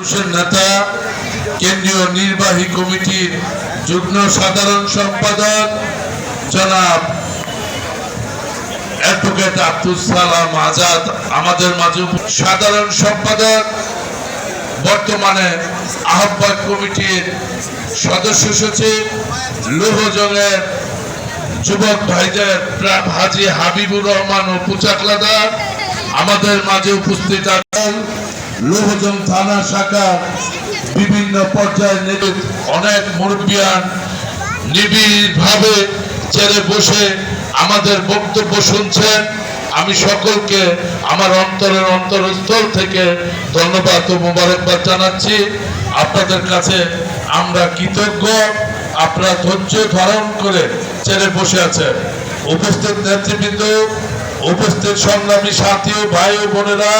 মানুষের নেতা, কেন্দ্রীয় নির্বাহী কমিটির যুগ্ম সাধারণ সম্পাদক, জনাব অ্যাডভোকেট আব্দুল সালাম আজাদ, আমাদের মাঝে সাধারণ সম্পাদক, বর্তমানে আহ্বায়ক কমিটির সদস্য সচিব, লৌহজংয়ের যুবক ভাইদের হাজি হাবিবুর রহমান ও পুচাকলাদার, আমাদের মাঝে উপস্থিত আছেন লৌহজং থানা শাখা বিভিন্ন নেতৃত্ব অনেক মুরব্বিয়ান নিবিড়ভাবে চেয়ারে বসে আমাদের বক্তব্য শুনছেন। আমি সকলকে আমার অন্তরের অন্তরস্থল থেকে ধন্যবাদ ও মোবারকবাদ জানাচ্ছি। আপনাদের কাছে আমরা কৃতজ্ঞ। আপনারা ধৈর্য ধারণ করে চেয়ারে বসে আছেন। উপস্থিত নেতৃবৃন্দ, উপস্থিত সংগ্রামী সাথী ও ভাই ও বোনেরা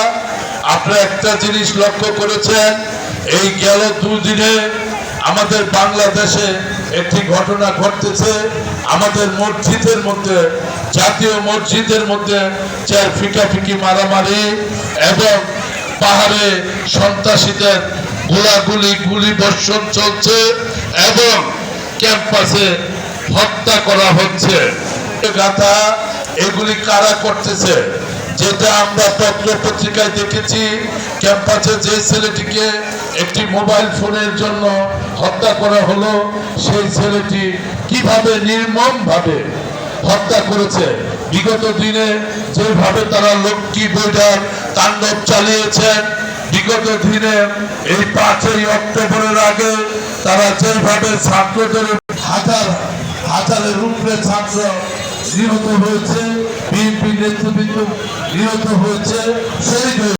আপনারা একটা জিনিস লক্ষ্য করেছেন, এই গেল দুদিনে আমাদের বাংলাদেশে একটি ঘটনা ঘটতেছে। আমাদের মসজিদের মধ্যে, জাতীয় মসজিদের মধ্যে চার ফিকাফিকি মারামারি এবং পাহাড়ে সন্ত্রাসীদের গোলাগুলি, গুলি বর্ষণ চলছে এবং ক্যাম্পাসে হত্যা করা হচ্ছে। গাথা এগুলি কারা করতেছে? যেটা আমরা পত্র পত্রিকায় দেখেছি, ক্যাম্পাসে যে ছেলেটিকে একটি মোবাইল ফোনের জন্য হত্যা করা হলো, সেই ছেলেটি কীভাবে নির্মম ভাবে হত্যা করেছে? বিগত দিনে যেভাবে তারা লক্ষ্মী বৈঠার তাণ্ডব চালিয়েছেন, বিগত দিনে এই পাঁচই অক্টোবরের আগে তারা যেভাবে ছাত্রদের হাজার, হাজারের উপরে ছাত্র নিহত হয়েছে নেতৃবৃন্দ নিহত হয়েছে। শহীদ